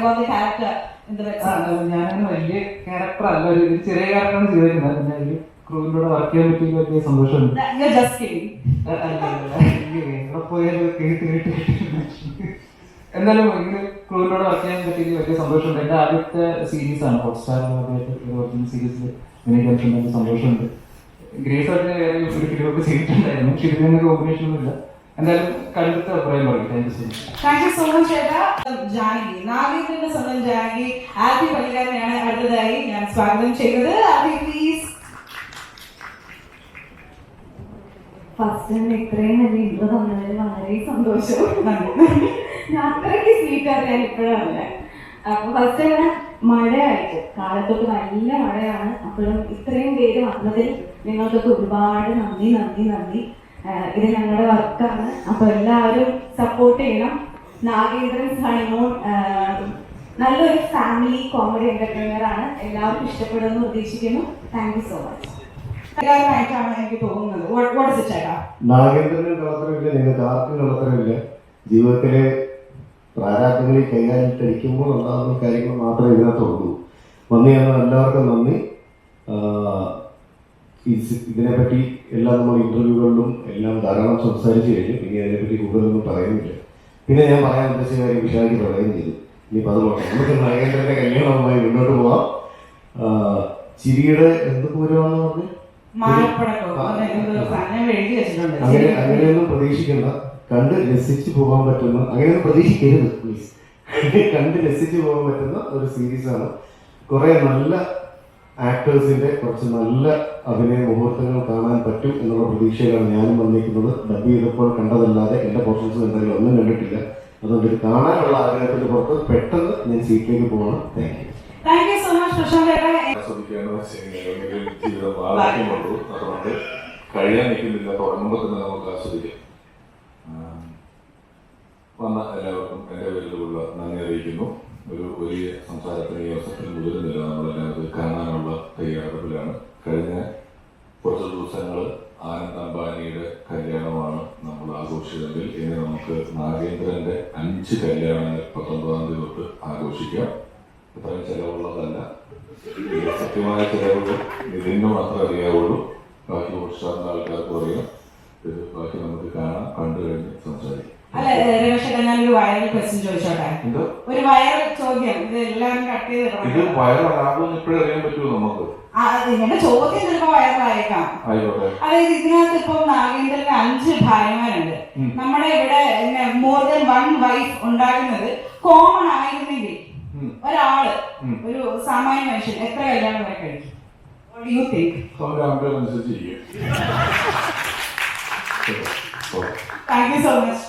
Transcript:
the web ഞാനങ്ങനെ വലിയ character അല്ല ഒരു ഒരു ചെറിയ ക്യാരക്ടറാണ് ചെയ്തേക്കുന്നത്. പിന്നെ ഒരു വർക്ക് ചെയ്യാൻ പറ്റിയ വലിയ സന്തോഷമുണ്ട്. എവിടെ പോയാലും കേട്ട് കേട്ട് എന്തായാലും ഇങ്ങനെ ക്രൂവിന്റെ വർക്ക് ചെയ്യാൻ പറ്റിയ വലിയ സന്തോഷമുണ്ട്. എന്റെ ആദ്യത്തെ സീരീസ് ആണ് ഹോട്ട്സ്റ്റാർ ഒറിജിനൽ സീരീസിൽ അഭിനയിക്കാൻ പറ്റുന്ന സന്തോഷമുണ്ട്. ഗ്രേസ് ആയിട്ട് വേറെ ഒരു ഫിലിമൊക്കെ ചെയ്തിട്ടുണ്ടായിരുന്നു. പക്ഷെ ഇതിനൊന്നും കോമ്പിനേഷൻ ഒന്നുമില്ല. എന്തായാലും കണ്ടിട്ട് അഭിപ്രായം പറയും. Thank you so much thank you so much ചേട്ടാ. ജാനകി. നാഗേന്ദ്രന്റെ സ്വന്തം ജാനകി. ആദ്യ പള്ളിക്കാരനെയാണ് അടുത്തതായി ഞാൻ സ്വാഗതം ആദ്യ പ്ലീസ് ഫസ്റ്റ് ടൈം ഇത്രയും വലിയ ഇൻട്രോ തന്നതിൽ വളരെ സന്തോഷം. ഞാൻ അത്രയ്ക്ക് സ്വീറ്റ് അറിയാൻ ഇപ്പോഴാണ് അപ്പൊ ഫസ്റ്റ് ടൈം മഴയായിട്ട്. കാലത്തോട്ട് നല്ല മഴയാണ്. അപ്പോഴും ഇത്രയും പേര് വന്നതിൽ നിങ്ങൾക്കൊക്കെ ഒരുപാട് നന്ദി നന്ദി നന്ദി. ഇത് ഞങ്ങളുടെ വർക്കാണ്. അപ്പൊ എല്ലാവരും സപ്പോർട്ട് ചെയ്യണം. നാഗേന്ദ്രൻ ഹണിമൂൺ നല്ലൊരു ഫാമിലി കോമഡി എന്റർടൈനർ ആണ്. എല്ലാവർക്കും ഇഷ്ടപ്പെടുമെന്ന് ഉദ്ദേശിക്കുന്നു താങ്ക് യു സോ മച്ച് പള്ളിക്കാരനായിട്ടാണ് എനിക്ക് തോന്നുന്നത്. നാഗേന്ദ്രനും ജീവിതത്തിലെ പ്രാരാബ്ദങ്ങളിൽ കൈകാലിട്ടടിക്കുമ്പോൾ ഉണ്ടാകുന്ന കാര്യങ്ങൾ മാത്രമേ ഇതിനകത്തുള്ളൂ നന്ദി ഞങ്ങൾ എല്ലാവർക്കും നന്ദി. ഇതിനെപ്പറ്റി എല്ലാം നമ്മൾ ഇന്റർവ്യൂകളിലും എല്ലാം ധാരാളം സംസാരിച്ചു കഴിഞ്ഞു. ഇനി അതിനെപ്പറ്റി കൂടുതലൊന്നും പറയുന്നില്ല. പിന്നെ ഞാൻ പറയാൻ ഉദ്ദേശിച്ച കാര്യം വിശാഖി പറയുകയും ചെയ്തു. ഇനിയിപ്പോൾ അത് നമുക്ക് നാഗേന്ദ്രന്റെ കല്യാണവുമായി മുന്നോട്ട് പോവാം. ചിരിയുടെ എന്ത് പൂരമാണെന്ന് പറഞ്ഞു? അങ്ങനെ അങ്ങനെയൊന്നും പ്രതീക്ഷിക്കണ്ട. കണ്ട് രസിച്ചു പോകാൻ പറ്റുന്ന അങ്ങനെയൊന്നും പ്രതീക്ഷിക്കരുത് പ്ലീസ് കണ്ട് രസിച്ചു പോകാൻ പറ്റുന്ന ഒരു സീരീസാണ് കുറെ നല്ല ആക്ടേഴ്സിന്റെ കുറച്ച് നല്ല അഭിനയ മുഹൂർത്തങ്ങൾ കാണാൻ പറ്റും എന്നുള്ള പ്രതീക്ഷയിലാണ് ഞാനും വന്നിരിക്കുന്നത്. ഡബ് ചെയ്തപ്പോൾ കണ്ടതല്ലാതെ എന്റെ പോർഷൻസ് എന്തെങ്കിലും ഒന്നും കണ്ടിട്ടില്ല. അതുകൊണ്ട് കാണാനുള്ള ആഗ്രഹത്തിന്റെ പുറത്ത് പെട്ടെന്ന് ഞാൻ സീറ്റിലേക്ക് പോകണം thank you thank you so much ജീവിതം ആവശ്യമുള്ളൂ അതുകൊണ്ട് കഴിയാൻ നിൽക്കുന്നില്ല. തുടങ്ങുമ്പോൾ തന്നെ നമുക്ക് ആസ്വദിക്കാം. വന്ന എല്ലാവർക്കും എന്റെ പേരിലുള്ള നന്ദി അറിയിക്കുന്നു. ഒരു വലിയ സംസാരത്തിന് ഈ അവസരത്തിൽ മുതിരുന്നില്ല നമ്മളെല്ലാം അത് കാണാനുള്ള തയ്യാറെടുപ്പിലാണ് കഴിഞ്ഞ കുറച്ച് ദിവസങ്ങൾ ആനന്ദ് അംബാനിയുടെ കല്യാണമാണ് നമ്മൾ ആഘോഷിച്ചതെങ്കിൽ ഇനി നമുക്ക് നാഗേന്ദ്രന്റെ അഞ്ച് കല്യാണങ്ങൾ പത്തൊമ്പതാം തീയതി തൊട്ട് ആഘോഷിക്കാം. ഇത്രയും ചെലവുള്ളതല്ല. സത്യമായ ചിലവുകൾ ഇതിന് മാത്രമേ അറിയാവുള്ളൂ. ബാക്കി ഉത്സാഹം ആൾക്കാർക്ക് അറിയാം ഇത് ബാക്കി നമുക്ക് കാണാം കണ്ടു കഴിഞ്ഞ് സംസാരിക്കാം. അല്ല രമേശേട്ടാ ഞാനൊരു വൈറൽ ക്വസ്റ്റ്യൻ ചോദിച്ചോട്ടെ? ഒരു വൈറൽ ചോദ്യം. ഇത് എല്ലാവരും കട്ട് ചെയ്ത് ഇത് ഇപ്പോഴേ അറിയാൻ പറ്റുമോ നമുക്ക്? നിങ്ങളുടെ ചോദ്യം ചിലപ്പോ വൈറലായേക്കാം അതായത് ഇതിനകത്ത് ഇപ്പം നാഗേന്ദ്രന്റെ അഞ്ച് മോർ ദൻ വൺ വൈഫ് ഉണ്ടാകുന്നത് കോമൺ ആയിരുന്നെങ്കിൽ. ഒരാൾ ഒരു സാമാന്യ മനുഷ്യൻ എത്ര കല്യാണം വരെ കഴിക്കും? You think thank you so much